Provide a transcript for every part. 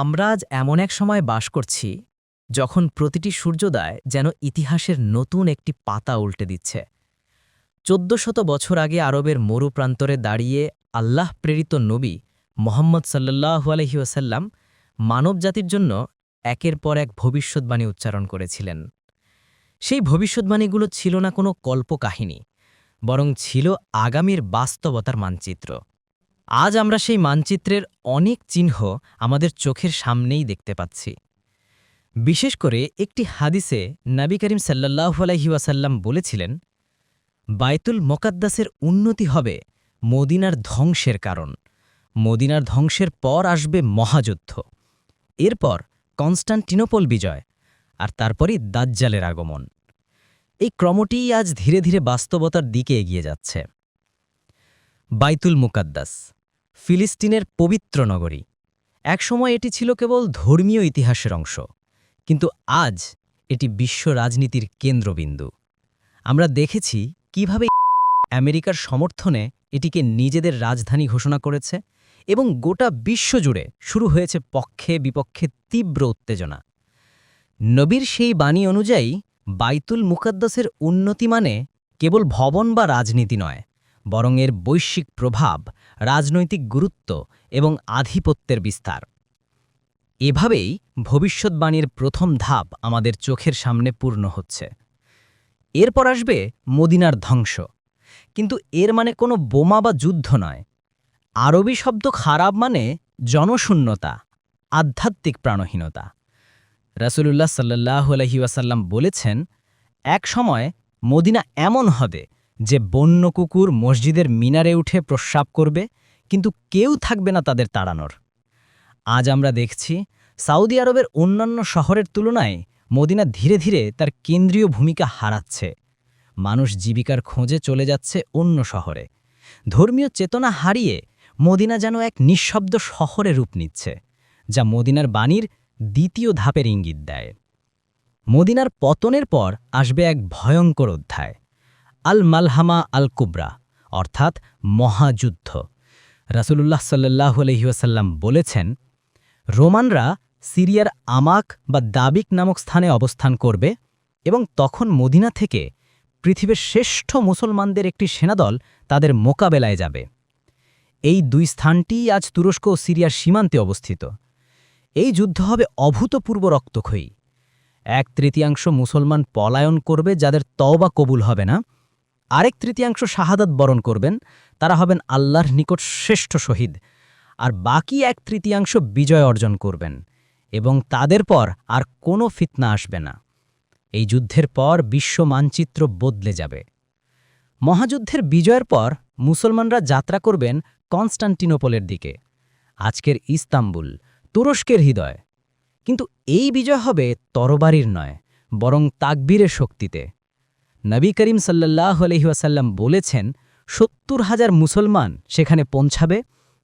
আমরা আজ এমন এক সময় বাস করছি, যখন প্রতিটি সূর্যোদয় যেন ইতিহাসের নতুন একটি পাতা উল্টে দিচ্ছে। চোদ্দ শত বছর আগে আরবের মরুপ্রান্তরে দাঁড়িয়ে আল্লাহ প্রেরিত নবী মোহাম্মদ সাল্লাহু আলহি ওসাল্লাম মানবজাতির জন্য একের পর এক ভবিষ্যৎবাণী উচ্চারণ করেছিলেন। সেই ভবিষ্যৎবাণীগুলো ছিল না কোনো কল্পকাহিনী, বরং ছিল আগামীর বাস্তবতার মানচিত্র। আজ আমরা সেই মানচিত্রের অনেক চিহ্ন আমাদের চোখের সামনেই দেখতে পাচ্ছি। বিশেষ করে একটি হাদিসে নবী করিম সাল্লাহু আলহি ওয়াসাল্লাম বলেছিলেন, বাইতুল মোকাদ্দাসের উন্নতি হবে মদিনার ধ্বংসের কারণ। মদিনার ধ্বংসের পর আসবে মহাযুদ্ধ। এরপর কনস্টান্টিনোপল বিজয় আর তারপরই দাজ্জালের আগমন। এই ক্রমটিই আজ ধীরে ধীরে বাস্তবতার দিকে এগিয়ে যাচ্ছে। বাইতুল মুকাদ্দাস ফিলিস্তিনের পবিত্র নগরী। একসময় এটি ছিল কেবল ধর্মীয় ইতিহাসের অংশ, কিন্তু আজ এটি বিশ্ব রাজনীতির কেন্দ্রবিন্দু। আমরা দেখেছি কীভাবে আমেরিকার সমর্থনে এটিকে নিজেদের রাজধানী ঘোষণা করেছে এবং গোটা বিশ্বজুড়ে শুরু হয়েছে পক্ষে বিপক্ষে তীব্র উত্তেজনা। নবীর সেই বাণী অনুযায়ী, বাইতুল মুকাদ্দাসের উন্নতি মানে কেবল ভবন বা রাজনীতি নয়, বরং এর বৈশ্বিক প্রভাব রাজনৈতিক গুরুত্ব এবং আধিপত্যের বিস্তার। এভাবেই ভবিষ্যৎবাণীর প্রথম ধাপ আমাদের চোখের সামনে পূর্ণ হচ্ছে। এরপর আসবে মদিনার ধ্বংস। কিন্তু এর মানে কোনো বোমা বা যুদ্ধ নয়। আরবি শব্দ খারাপ মানে জনশূন্যতা, আধ্যাত্মিক প্রাণহীনতা। রাসুলুল্লাহ সাল্লাহ আলহি ওয়াসাল্লাম বলেছেন, এক সময় মদিনা এমন হবে যে বন্য কুকুর মসজিদের মিনারে উঠে প্রস্রাব করবে, কিন্তু কেউ থাকবে না তাদের তাড়ানোর। আজ আমরা দেখছি সাউদি আরবের অন্যান্য শহরের তুলনায় মদিনা ধীরে ধীরে তার কেন্দ্রীয় ভূমিকা হারাচ্ছে। মানুষ জীবিকার খোঁজে চলে যাচ্ছে অন্য শহরে। ধর্মীয় চেতনা হারিয়ে মদিনা যেন এক নিঃশব্দ শহরে রূপ নিচ্ছে, যা মদিনার বাণীর দ্বিতীয় ধাপের ইঙ্গিত দেয়। মদিনার পতনের পর আসবে এক ভয়ঙ্কর অধ্যায়। আল মালহামা আল কুবরা অর্থাৎ মহাযুদ্ধ। রাসুলুল্লাহ সাল্লাহ আলহিউসাল্লাম বলেছেন, রোমানরা সিরিয়ার আমাক বা দাবিক নামক স্থানে অবস্থান করবে এবং তখন মদিনা থেকে পৃথিবীর শ্রেষ্ঠ মুসলমানদের একটি সেনাদল তাদের মোকাবেলায় যাবে। এই দুই স্থানটিই আজ তুরস্ক ও সিরিয়ার সীমান্তে অবস্থিত। এই যুদ্ধ হবে অভূতপূর্ব রক্তক্ষয়ী। এক তৃতীয়াংশ মুসলমান পলায়ন করবে যাদের তওবা কবুল হবে না আরেক তৃতীয়াংশ শাহাদাত বরণ করবেন, তারা হবেন আল্লাহর নিকট শ্রেষ্ঠ শহীদ, আর বাকি এক তৃতীয়াংশ বিজয় অর্জন করবেন, এবং তাদের পর আর কোনো ফিতনা আসবে না। এই যুদ্ধের পর বিশ্ব মানচিত্র বদলে যাবে। মহাযুদ্ধের বিজয়ের পর মুসলমানরা যাত্রা করবেন কনস্টান্টিনোপলের দিকে, আজকের ইস্তাম্বুল, তুরস্কের হৃদয়। কিন্তু এই বিজয় হবে তরবারির নয়, বরং তাকবীরের শক্তিতে। নবী করিম সাল্লাহ আলহিউসাল্লাম বলেছেন, সত্তর হাজার মুসলমান সেখানে পৌঁছাবে,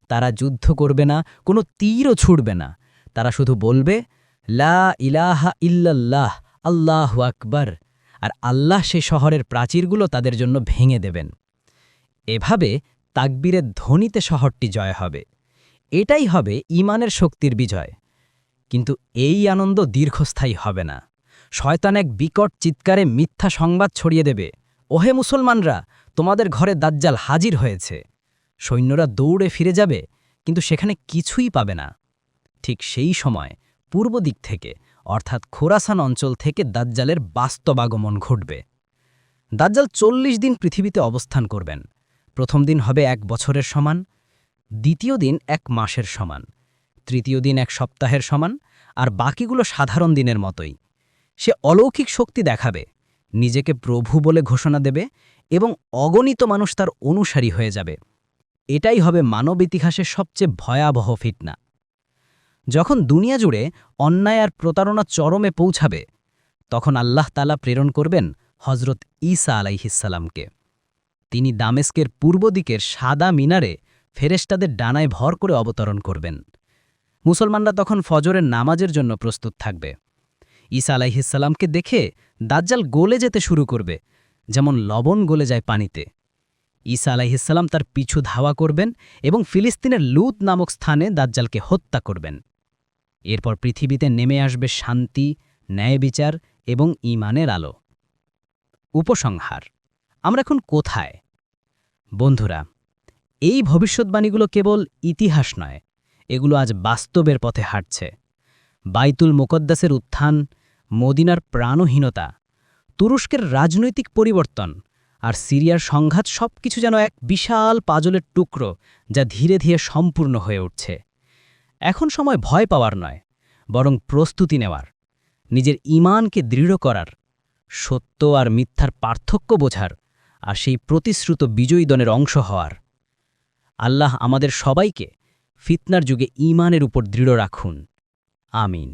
তারা যুদ্ধ করবে না, কোনো তীরও ছুটবে না। তারা শুধু বলবে, লা ইলাহা ইল্লাল্লাহ, আল্লাহ আকবর। আর আল্লাহ সে শহরের প্রাচীরগুলো তাদের জন্য ভেঙে দেবেন। এভাবে তাকবীরের ধ্বনিতে শহরটি জয় হবে। এটাই হবে ইমানের শক্তির বিজয়। কিন্তু এই আনন্দ দীর্ঘস্থায়ী হবে না। শয়তান এক বিকট চিৎকারে মিথ্যা সংবাদ ছড়িয়ে দেবে। ওহে মুসলমানরা, তোমাদের ঘরে দাজ্জাল হাজির হয়েছে। সৈন্যরা দৌড়ে ফিরে যাবে, কিন্তু সেখানে কিছুই পাবে না। ঠিক সেই সময়, পূর্ব দিক থেকে, অর্থাৎ খোরাসান অঞ্চল থেকে দাজ্জালের বাস্তব আগমন ঘটবে। দাজ্জাল চল্লিশ দিন পৃথিবীতে অবস্থান করবেন। প্রথম দিন হবে এক বছরের সমান, দ্বিতীয় দিন এক মাসের সমান, তৃতীয় দিন এক সপ্তাহের সমান, আর বাকিগুলো সাধারণ দিনের মতোই। সে অলৌকিক শক্তি দেখাবে, নিজেকে প্রভু বলে ঘোষণা দেবে এবং অগণিত মানুষ তার অনুসারী হয়ে যাবে। এটাই হবে মানব ইতিহাসের সবচেয়ে ভয়াবহ ফিটনা যখন দুনিয়া জুড়ে অন্যায় আর প্রতারণা চরমে পৌঁছাবে, তখন আল্লাহ তালা প্রেরণ করবেন হজরত ঈসা আলাইহিসালামকে তিনি দামেস্কের পূর্ব দিকের সাদা মিনারে ফেরেস্তাদের ডানায় ভর করে অবতরণ করবেন। মুসলমানরা তখন ফজরের নামাজের জন্য প্রস্তুত থাকবে। ঈসা আলাইহিসাল্লামকে দেখে দাজ্জাল গলে যেতে শুরু করবে, যেমন লবণ গলে যায় পানিতে। ঈসা আলাইহিসাল্লাম তার পিছু ধাওয়া করবেন এবং ফিলিস্তিনের লুত নামক স্থানে দাজ্জালকে হত্যা করবেন। এরপর পৃথিবীতে নেমে আসবে শান্তি, ন্যায় বিচার এবং ঈমানের আলো। উপসংহার, আমরা এখন কোথায়? বন্ধুরা, এই ভবিষ্যৎবাণীগুলো কেবল ইতিহাস নয়, এগুলো আজ বাস্তবের পথে হাঁটছে। বাইতুল মোকদ্দাসের উত্থান মদিনার প্রাণহীনতা, তুরস্কের রাজনৈতিক পরিবর্তন আর সিরিয়ার সংঘাত সবকিছু যেন এক বিশাল পাজলের টুকরো যা ধীরে ধীরে সম্পূর্ণ হয়ে উঠছে। এখন সময় ভয় পাওয়ার নয়, বরং প্রস্তুতি নেওয়ার, নিজের ঈমানকে দৃঢ় করার, সত্য আর মিথ্যার পার্থক্য বোঝার আর সেই প্রতিশ্রুত বিজয়ীদনের অংশ হওয়ার। আল্লাহ আমাদের সবাইকে ফিতনার যুগে ঈমানের উপর দৃঢ় রাখুন। আমিন।